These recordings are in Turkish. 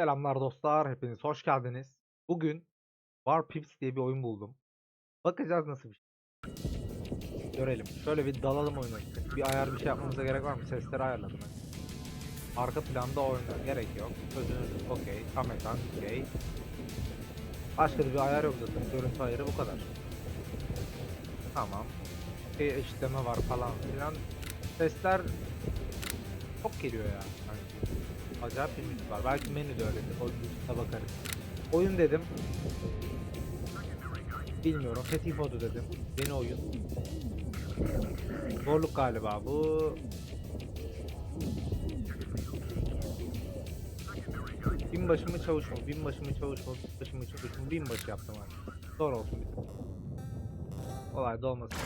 Selamlar dostlar, hepiniz hoş geldiniz. Bugün War Pips diye bir oyun buldum. Bakacağız nasıl bir şey. Görelim. Şöyle bir dalalım oyuna. Bir ayar bir şey yapmamıza gerek var mı? Sesleri ayarladım. Arka planda oyna. Gerek yok. Sözünüz okey. Tam okey. Başka bir ayar yok zaten. Görüntü ayarı bu kadar. Tamam. Bir eşitleme var falan filan. Sesler çok geliyor ya. Hani Acayip bir müzik var. Belki menü de öyledir. O müzikte bakarız. Oyun dedim. Bilmiyorum. Petit modu dedim. Yeni oyun. Zorluk galiba bu. Binbaşı mı çavuş mu? Binbaşı mı çavuş mu? Binbaşı mı çavuş mu? Binbaşı yaptım abi. Zor olsun. Olay da olmasın.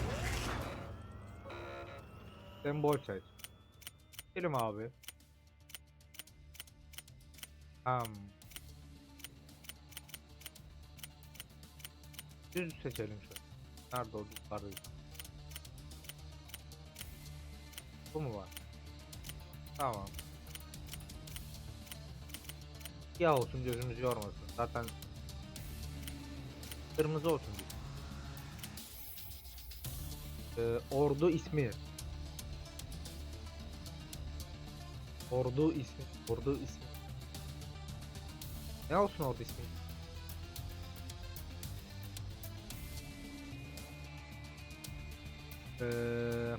Sen borç aç. Gelim abi. Um. Düz seçelim şu. Nerede o düzlerde? Bu mu var? Tamam. Ya olsun gözümüz yormasın. Zaten kırmızı olsun. Ee, ordu ismi. Ordu ismi. Ordu ismi. Ne olsun orada ismi? Ee,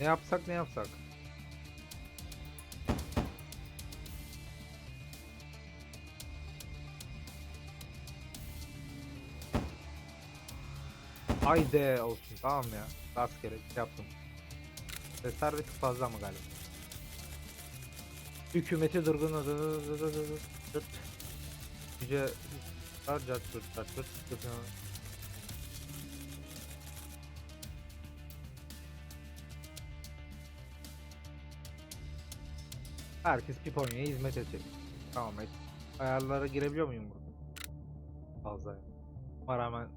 ne yapsak ne yapsak? Haydi olsun tamam ya. Rastgele şey yaptım. Tık fazla mı galiba? Hükümeti durgun Yüce Harcat tut tut tut tut Herkes Piponya'ya hizmet edecek. Tamam et. Ayarlara girebiliyor muyum burada? Fazla. Ama rağmen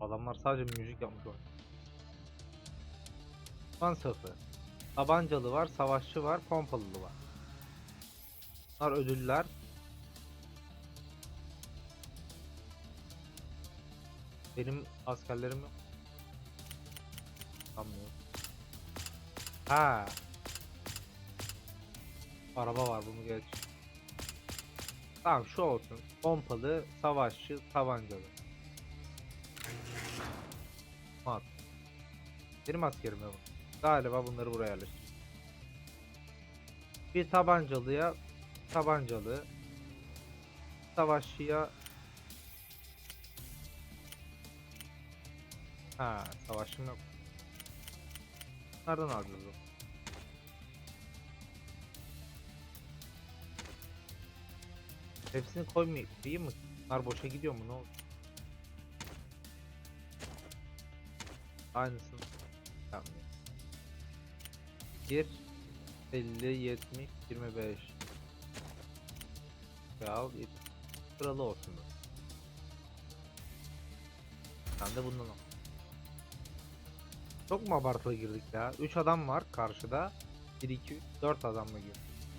Adamlar sadece müzik yapmış oyun. Düşman safı. Tabancalı var, savaşçı var, pompalılı var. Bunlar ödüller. Benim askerlerim yok. Sanmıyorum. Ha. Araba var bunu geç. Tamam şu olsun. Pompalı, savaşçı, tabancalı. Mat. Benim askerim yok. Galiba bunları buraya yerleştir. Bir tabancalıya tabancalı. Savaşçıya Ha, savaşım yok. Nereden alacağız o? Hepsini koymayayım değil mi? Bunlar boşa gidiyor mu ne oldu? Aynısını yapmıyor. 1 50 70 25 Kral 70 Kralı olsun. Sen de bundan al. Çok mu abartılı girdik ya? 3 adam var karşıda. 1 2 3 4 adamla gir.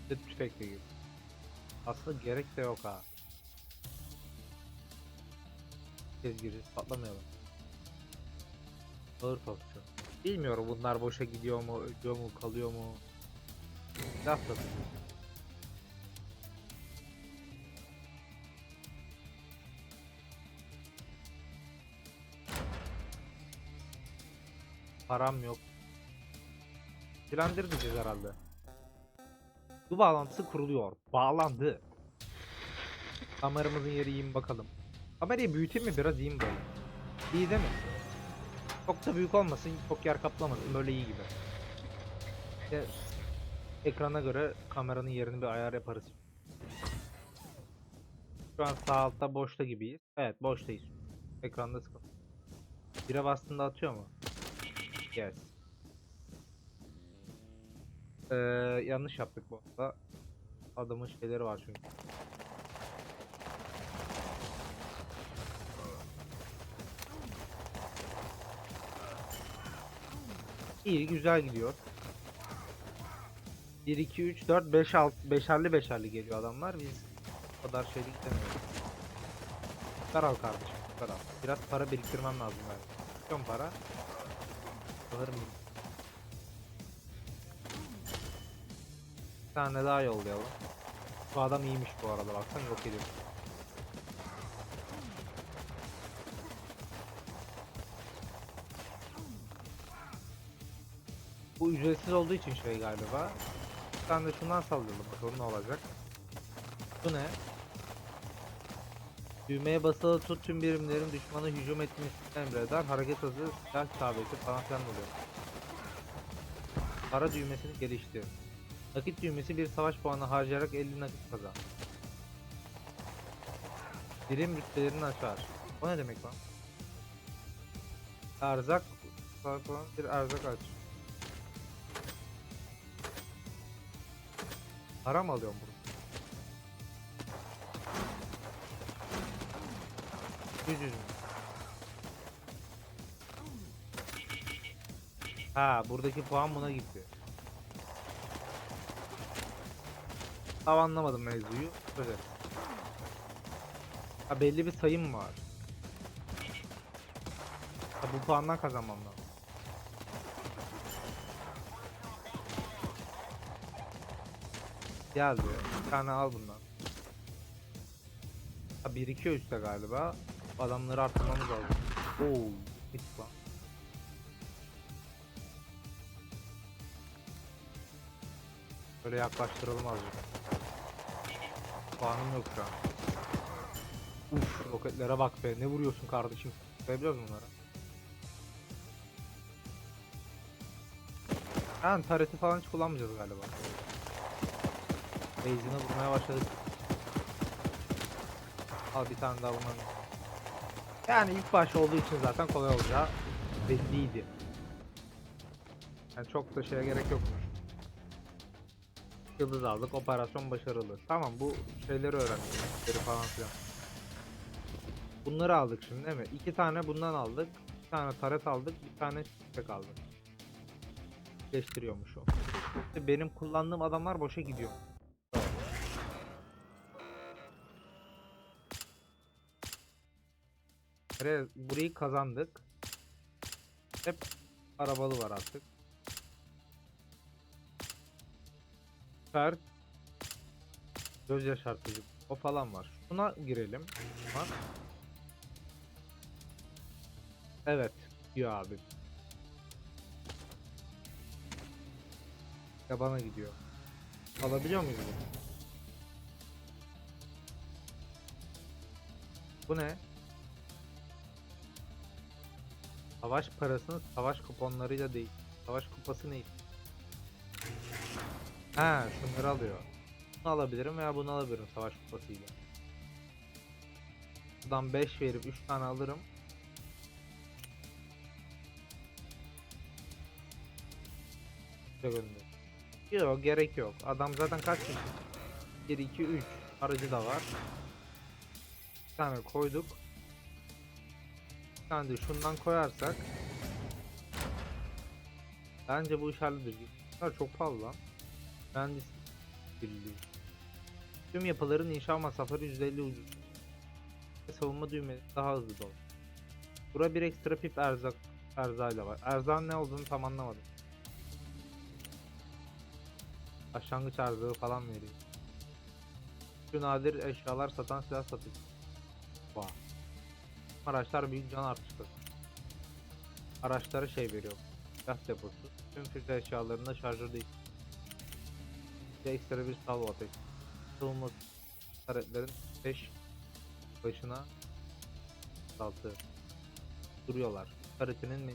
Bir tüfekle gir. Aslında gerek de yok ha. Kez gireceğiz patlamayalım. Ağır topçu. Bilmiyorum bunlar boşa gidiyor mu, ölüyor mu, kalıyor mu? Laf da. Param yok. Silendir diyeceğiz herhalde. Bu bağlantısı kuruluyor. Bağlandı. Kameramızın yeri iyi mi bakalım. Kamerayı büyüteyim mi biraz iyi mi böyle? İyi değil mi? Çok da büyük olmasın, çok yer kaplamasın. Böyle iyi gibi. İşte ekrana göre kameranın yerini bir ayar yaparız. Şu an sağ altta boşta gibiyiz. Evet boştayız. Ekranda sıkıntı. Bire bastığında atıyor mu? Yes. Ee, yanlış yaptık bu arada. Adamın şeyleri var çünkü. İyi güzel gidiyor. 1 2 3 4 5 6 beşerli beşerli geliyor adamlar. Biz o kadar şeyli gidemiyoruz. Ver al kardeşim. Ver al. Biraz para biriktirmem lazım ben. Çok para. Alırım. Bir tane daha yollayalım. Bu adam iyiymiş bu arada baksana yok ediyor. Bu ücretsiz olduğu için şey galiba. Bir tane de şundan sallayalım bakalım ne olacak. Bu ne? Düğmeye basılı tut tüm birimlerin düşmanı hücum etmesini emreder. Hareket hızı, silah isabeti falan filan oluyor. Para düğmesini geliştir. Nakit düğmesi bir savaş puanı harcayarak 50 nakit kazan. Birim rütbelerini açar. O ne demek lan? Erzak bir erzak aç. Para mı alıyorum burada? 100 mü? Ha buradaki puan buna gitti. Tam anlamadım mevzuyu. Böyle. Ha belli bir sayım var. Ha bu puandan kazanmam lazım. Geldi. Bir tane al bundan. Ha birikiyor üstte galiba. Adamları arttırmamız lazım. Oo, hiç lan. Böyle yaklaştıralım azıcık. Puanım yok şu an. Uf, roketlere bak be. Ne vuruyorsun kardeşim? Sayabiliyor musun bunları? Yani tareti falan hiç kullanmayacağız galiba. Base'ine vurmaya başladık. Al bir tane daha bundan. Yani ilk baş olduğu için zaten kolay olacağı belliydi. Yani çok da şeye gerek yokmuş. Yıldız aldık, operasyon başarılı. Tamam bu şeyleri öğrendik. Falan filan. Bunları aldık şimdi değil mi? İki tane bundan aldık. Bir tane taret aldık, bir tane çiçek aldık. Geçtiriyormuş o. İşte benim kullandığım adamlar boşa gidiyor. Burayı kazandık. Hep arabalı var artık. Süper. Göz yaşartıcı. O falan var. Buna girelim. Var. Evet. Diyor abi. Ya bana gidiyor. Alabiliyor muyuz bunu? Bu ne? Savaş parasını savaş kuponlarıyla değil. Savaş kupası ne? Ha, şunları alıyor. Bunu alabilirim veya bunu alabilirim savaş kupasıyla. Buradan 5 verip 3 tane alırım. Gönder. Yok gerek yok. Adam zaten kaç kişi? 1 2 3 aracı da var. Bir tane koyduk. Tane de şundan koyarsak Bence bu iş halledilir. Bunlar çok pahalı lan. Mühendis birliği. Tüm yapıların inşa masrafları %50 ucuz. Savunma düğmesi daha hızlı dolu. Bura bir ekstra pip erzak erzayla var. Erzağın ne olduğunu tam anlamadım. Başlangıç erzağı falan veriyor. Şu nadir eşyalar satan silah satıcı. Vay. Araçlar büyük can artışı. Araçlara şey veriyor. Silah deposu. Tüm füze eşyalarında şarjör değil. Ve ekstra bir salvo ateş. Savunma taretlerin 5 başına 6 duruyorlar. Taretinin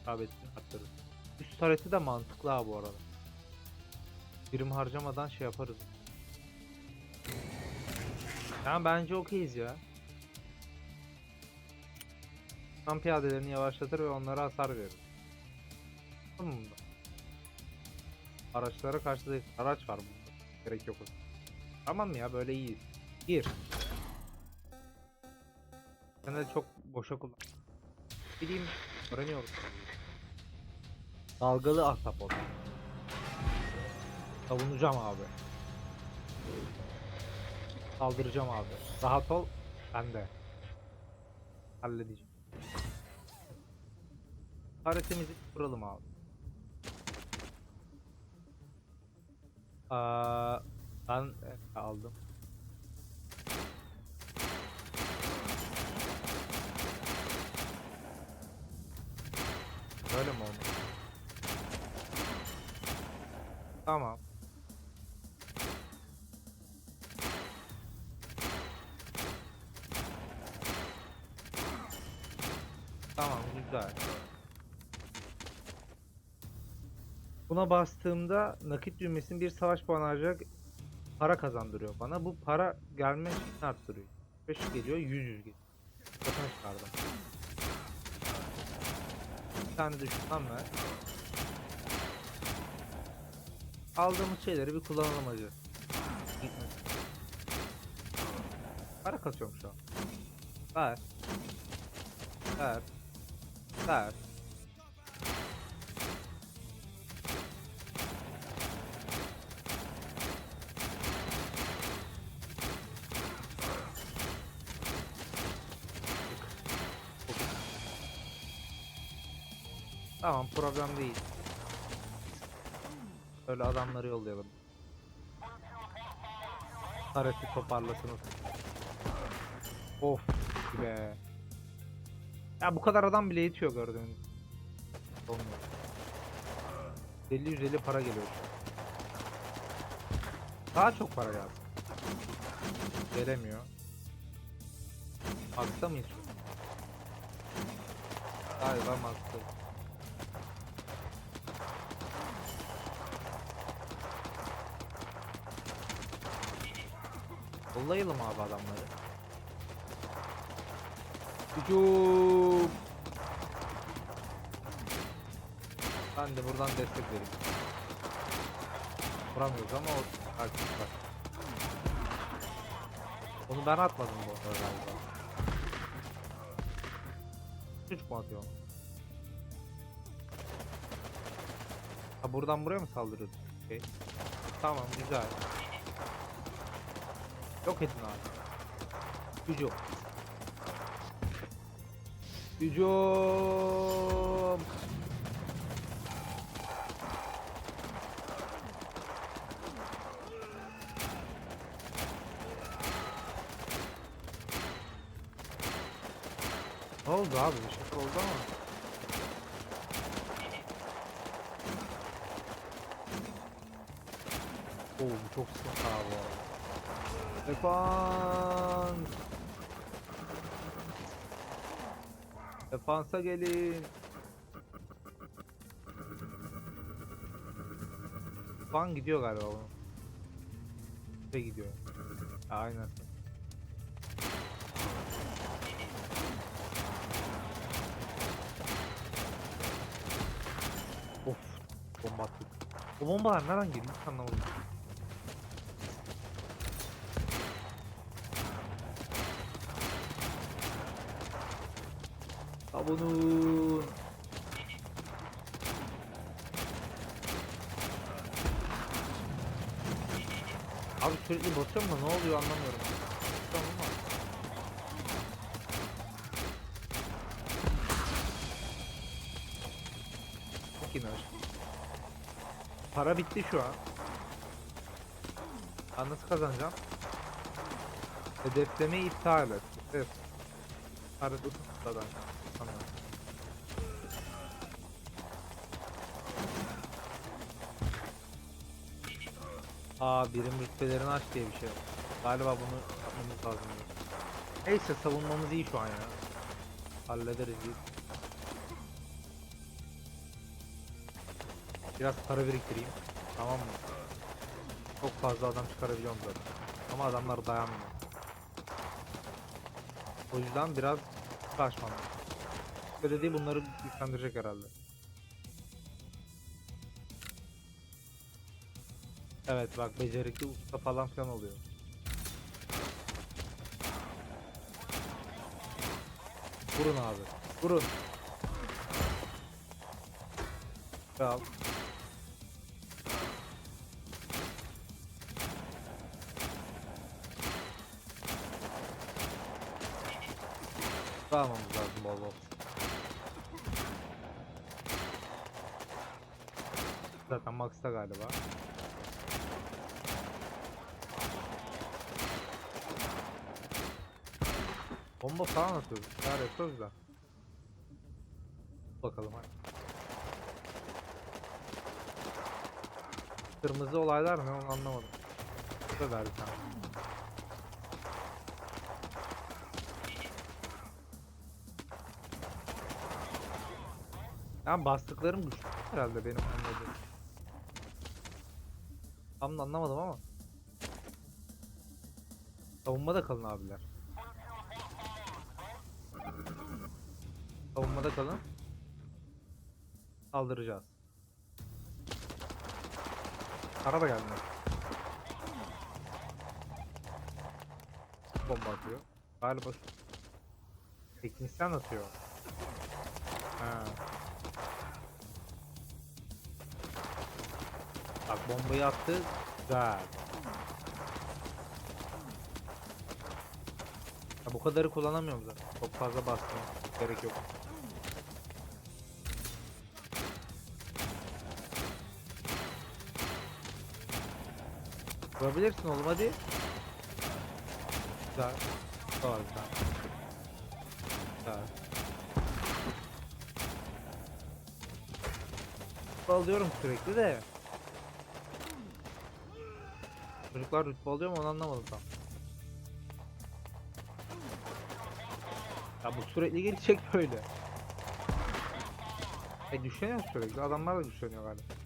isabetini arttırır. Üst tareti de mantıklı ha bu arada. Birim harcamadan şey yaparız. Yani bence okeyiz ya. Tam piyadelerini yavaşlatır ve onlara hasar verir. Tamam mı? Araçlara karşı araç var bunda. Gerek yok. Tamam ya böyle iyi. Gir. Sen de çok boşa kullan. Bileyim öğreniyoruz. Dalgalı ahtapot. Savunacağım abi. Saldıracağım abi. Rahat ol. Ben de. Halledeceğim. Haritemizi kuralım abi. Aa, ben aldım. Buna bastığımda nakit düğmesinin bir savaş puanı harcayarak para kazandırıyor bana. Bu para gelme arttırıyor. 5 geliyor 100 100 geliyor. Satın çıkardım. Bir tane de şundan ver. Aldığımız şeyleri bir kullanalım hacı. Para kasıyorum şu an. Ver. Ver. Ver. Tamam problem değil. Öyle adamları yollayalım. Tareti toparlasınız. Of be. Ya bu kadar adam bile yetiyor gördüğünüz. Olmuyor. 50 150 para geliyor. Daha çok para lazım. Gelemiyor. Maksa mıyız? Galiba maksa. Yollayalım abi adamları. Hücum. Ben de buradan destek vereyim. Vuramıyoruz ama o takip var. Onu ben atmadım bu arada galiba. Çocuk mu atıyor? Ha buradan buraya mı saldırıyordu? Okey. Tamam güzel. Yok edin abi. Hücum. Hücum. Ne oldu abi? Bir şey oldu ama. Oo bu çok sıkıntı abi bu arada. Defans. Defansa gelin. Fan gidiyor galiba bu. Şey gidiyor. Aynen. Of. Bomba attık. O bombalar nereden geliyor hiç anlamadım. Savunun. Abi sürekli basıyorum da ne oluyor anlamıyorum. İner. Para bitti şu an. Ben nasıl kazanacağım? Hedeflemeyi iptal et. Evet. Para tutmadan. Tamam. Aa birim rütbelerini aç diye bir şey var. Galiba bunu yapmamız lazım. Neyse savunmamız iyi şu an ya. Hallederiz biz. Biraz para biriktireyim. Tamam mı? Çok fazla adam çıkarabiliyorum zaten. Ama adamlar dayanmıyor. O yüzden biraz kaçmam. Böyle değil bunları güçlendirecek herhalde. Evet bak becerikli usta falan filan oluyor. Vurun abi. Vurun. Al. Almamız lazım bol bol. Zaten Max'ta galiba. Bomba falan atıyoruz. Şeyler yapıyoruz da. Bakalım hadi. Kırmızı olaylar ne onu anlamadım. Bu da bir tane. Ya bastıklarım güçlü herhalde benim anladığım. Tam da anlamadım ama. Savunmada kalın abiler. Savunmada kalın. Saldıracağız. Araba geldi. Bomba atıyor. Galiba teknisyen atıyor. Ha. Bak bombayı attı. Güzel. Ya bu kadarı kullanamıyorum zaten. Çok fazla bastım. Gerek yok. Vurabilirsin oğlum hadi. Güzel. Doğru güzel. Güzel. Alıyorum sürekli de. Çocuklar rütbe alıyor mu onu anlamadım tam. Ya bu sürekli gelecek böyle. E düşeniyor sürekli. Adamlar da düşeniyor galiba.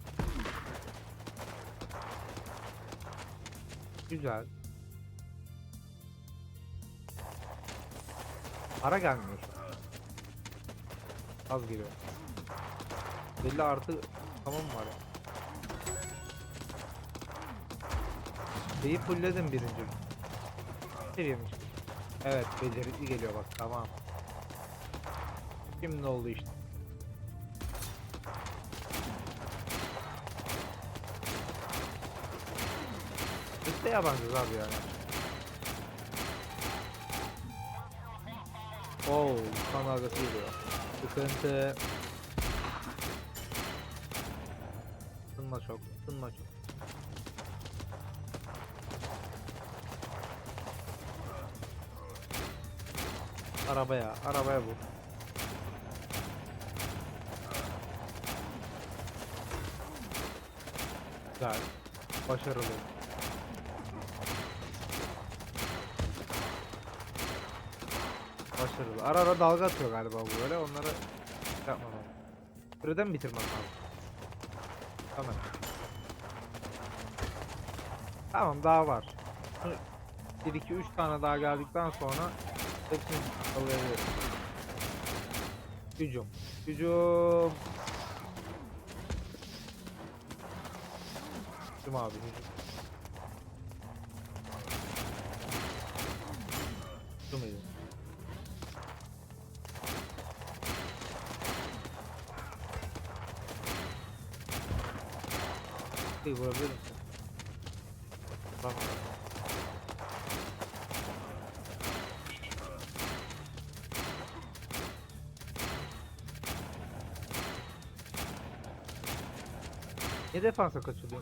Güzel. Para gelmiyor. Az geliyor. 50 artı tamam var ya? Şeyi fullledim birinci. Seviyemiş. Evet becerikli geliyor bak tamam. Şimdi oldu işte. Biz de yabancıyız abi yani. Oo, kan dalgası geliyor. Sıkıntı. Isınma çok, ısınma çok. Arabaya, arabaya vur. Güzel. Başarılı. Başarılı. Ara ara dalga atıyor galiba bu böyle. Onları yapmam lazım. Süreden bitirmem lazım? Tamam. Tamam daha var. 1 2 3 tane daha geldikten sonra hepsini alabilirim. Hücum. Hücum. Hücum abi hücum. Hücum Şey vurabilir misin? Bak. Ne defansa kaçırıyor?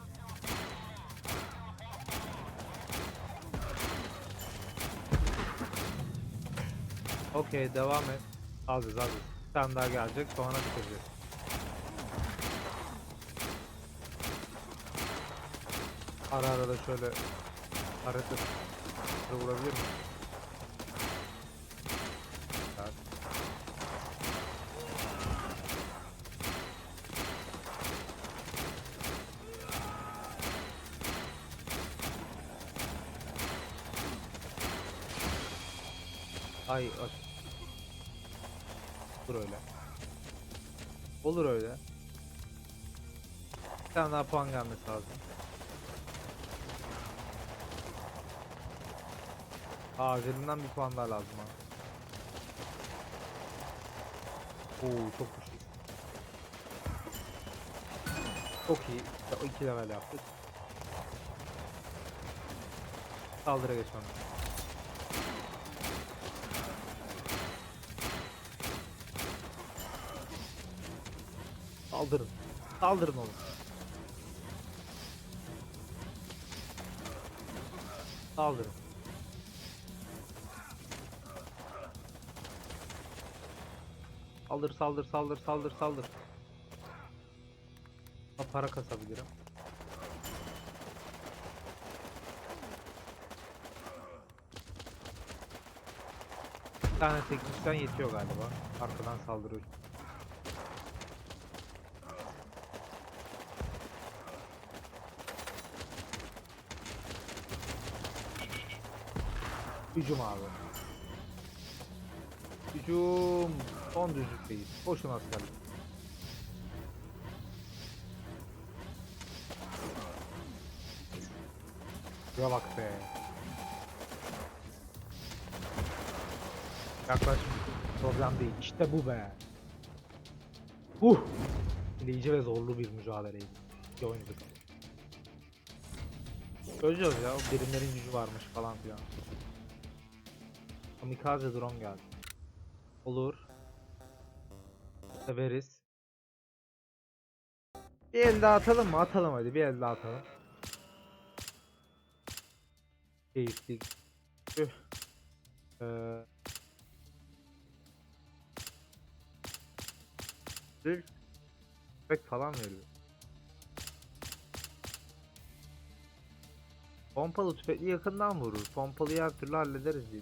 Okey devam et. Azız. Bir tane daha gelecek sonra bitireceğiz. Ara ara da şöyle hareket vurabilir mi? Evet. Ay aç. Olur öyle. Olur öyle. Bir tane daha puan gelmesi lazım. Aa acilinden bir puan daha lazım ha. Oo çok güçlü. Çok iyi. O iki level yaptık. Saldırı geçmem. Saldırın. Saldırın oğlum. Saldırın. Saldır saldır saldır saldır saldır. Ha, para kasabilirim. Bir tane teknikten yetiyor galiba. Arkadan saldırıyor. Hücum abi. Hücum. Son düzlükteyiz. Koşun askerler. Şuraya bak be. Yaklaşım problem değil. İşte bu be. Uh. Etkileyici ve zorlu bir mücadeleydi. İyi oynadık. Göreceğiz ya. o Birimlerin gücü varmış falan filan. Kamikaze drone geldi. Olur. Severiz. Bir el daha atalım mı? Atalım hadi. Bir el daha atalım. Keyifli. Tüh. Ee, Zül. Tüfek falan veriyor. Pompalı tüfekli yakından vurur. Pompalıyı her türlü hallederiz diye.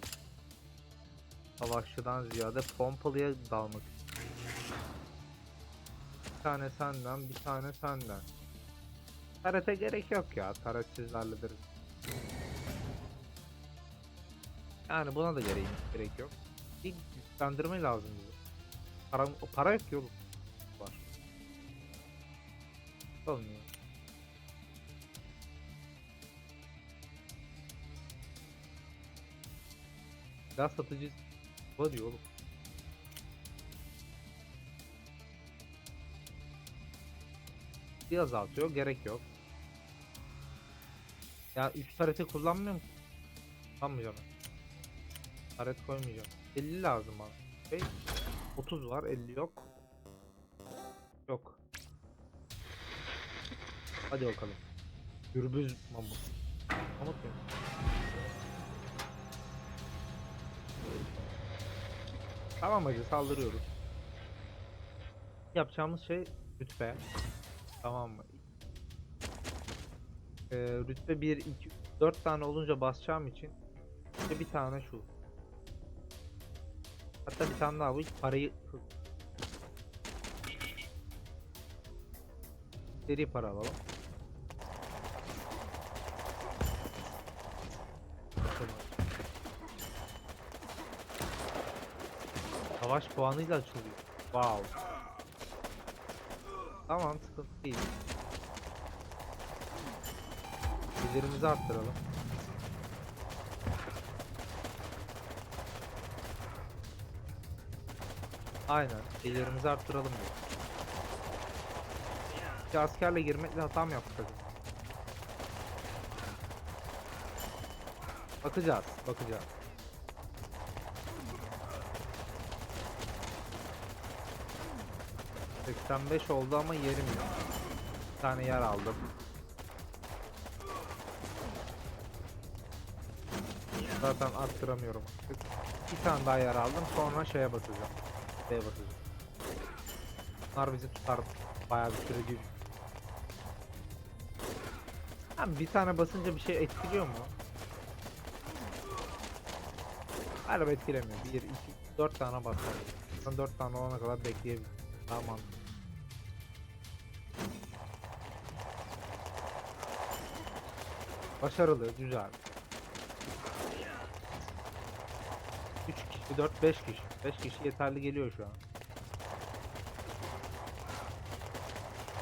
Savaşçıdan ziyade pompalıya dalmak. Bir tane senden, bir tane senden. Tarete gerek yok ya. Taretsiz hallederiz. Yani buna da gereği gerek yok. Bir güçlendirme lazım bize. Para, para yok oğlum. Var. Olmuyor. Silah satıcı var diyor oğlum. Bir azaltıyor gerek yok. Ya üst tarete kullanmıyorum. Kullanmayacağım. ben. Taret koymayacağım. 50 lazım bana. Şey, 30 var 50 yok. Yok. Hadi bakalım. Gürbüz mamut. Mamut Tamam hacı saldırıyoruz. Yapacağımız şey rütbe. Tamam mı? Ee, rütbe 1, 2, 4 tane olunca basacağım için işte bir tane şu. Hatta bir tane daha bu parayı Seri para alalım. Savaş puanıyla açılıyor. Wow. Tamam sıkıntı değil. Gelirimizi arttıralım. Aynen. Gelirimizi arttıralım diyor. Bir askerle girmekle hata mı yaptık? Bakacağız, bakacağız. ...85 oldu ama yerim yok. Bir tane yer aldım. Zaten arttıramıyorum artık. Bir tane daha yer aldım sonra şeye basacağım. Şeye basacağım. Bunlar bizi tutar bayağı bir süre gibi. Abi bir tane basınca bir şey etkiliyor mu? Galiba etkilemiyor. 1, 2, 4 tane basar. Ben 4 tane olana kadar bekleyebilirim. Daha mantıklı. Başarılı, güzel. 3 kişi, 4, 5 kişi. 5 kişi yeterli geliyor şu an.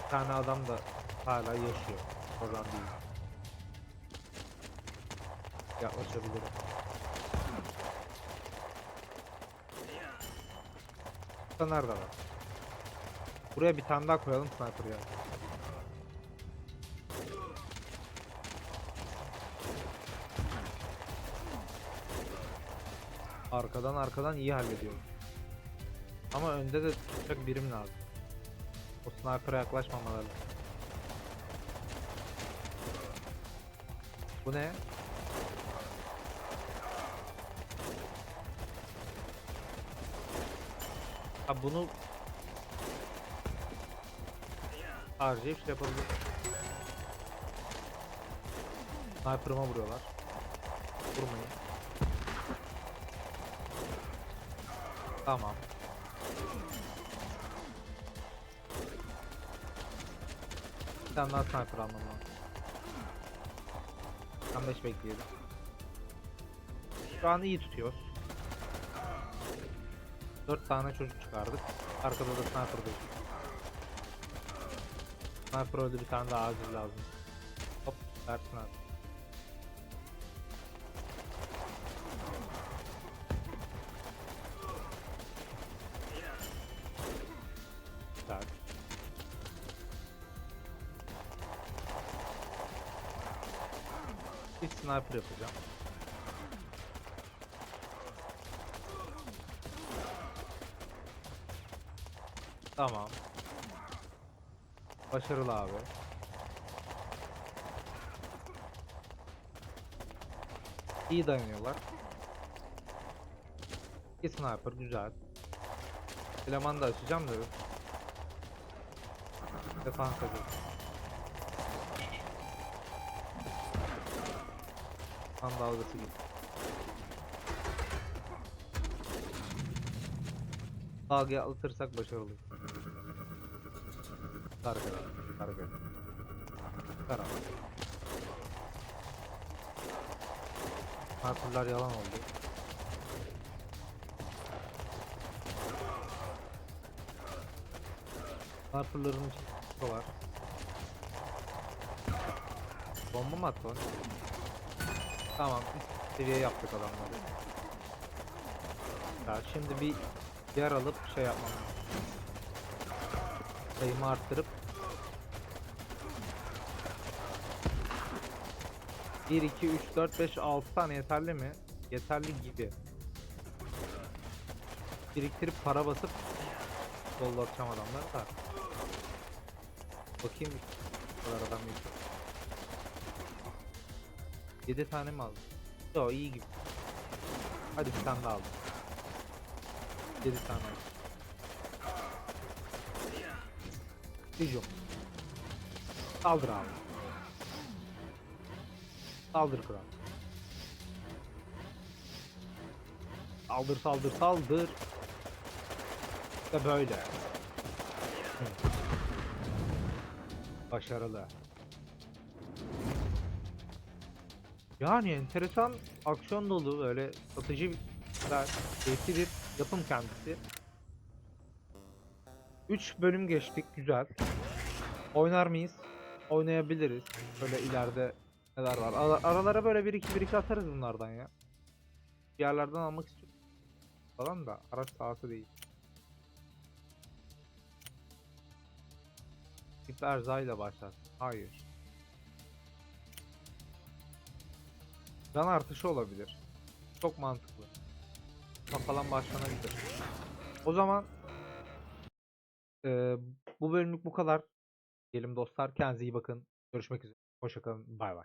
Bir tane adam da hala yaşıyor. Oradan değil. Yaklaşabilirim. Burada nerede var? Buraya bir tane daha koyalım sniper ya. Arkadan arkadan iyi hallediyorum. Ama önde de tutacak birim lazım. O sniper'a yaklaşmamaları. Bu ne? Ha bunu harcayıp şey yapabilir. Sniper'ıma vuruyorlar. Vurmayın. Tamam. Bir tane daha sniper almam lazım. Tam 5 bekleyelim. Şu an iyi tutuyoruz. 4 tane çocuk çıkardık. Arkada da sniper değil. Sniper öldü bir tane daha acil lazım. Hop versin abi. Sniper yapacağım. Tamam. Başarılı abi. İyi dayanıyorlar. İki sniper güzel. Eleman da açacağım da. Defans ediyor. Kan dalgası gibi. Dalgayı atlatırsak başarılı. Karga. Karga. Kara. Harfler yalan oldu. Harflerin içinde var. Bomba mı attı? Tamam, üst seviye yaptık adamları. Ya şimdi bir yer alıp şey yapmam lazım. Sayımı arttırıp 1, 2, 3, 4, 5, 6 tane yeterli mi? Yeterli gibi. Biriktirip para basıp dollatacağım adamları da. Bakayım kadar adam yok. 7 tane mi aldım? Yo iyi gibi. Hadi bir tane daha aldım. 7 tane aldım. Hücum. Saldır abi. Saldır kral. Saldır saldır saldır. İşte böyle. Başarılı. Yani enteresan aksiyon dolu böyle satıcı keyifli bir yapım kendisi. 3 bölüm geçtik güzel. Oynar mıyız? Oynayabiliriz. Böyle ileride neler var. Ara- aralara böyle 1 2 1 2 atarız bunlardan ya. Bir yerlerden almak istiyorum. Falan da araç sahası değil. Tip erzayla başlar. Hayır. Can artışı olabilir. Çok mantıklı. Falan başlanabilir. O zaman eee, bu bölümlük bu kadar. Diyelim dostlar. Kendinize iyi bakın. Görüşmek üzere. Hoşçakalın. Bay bay.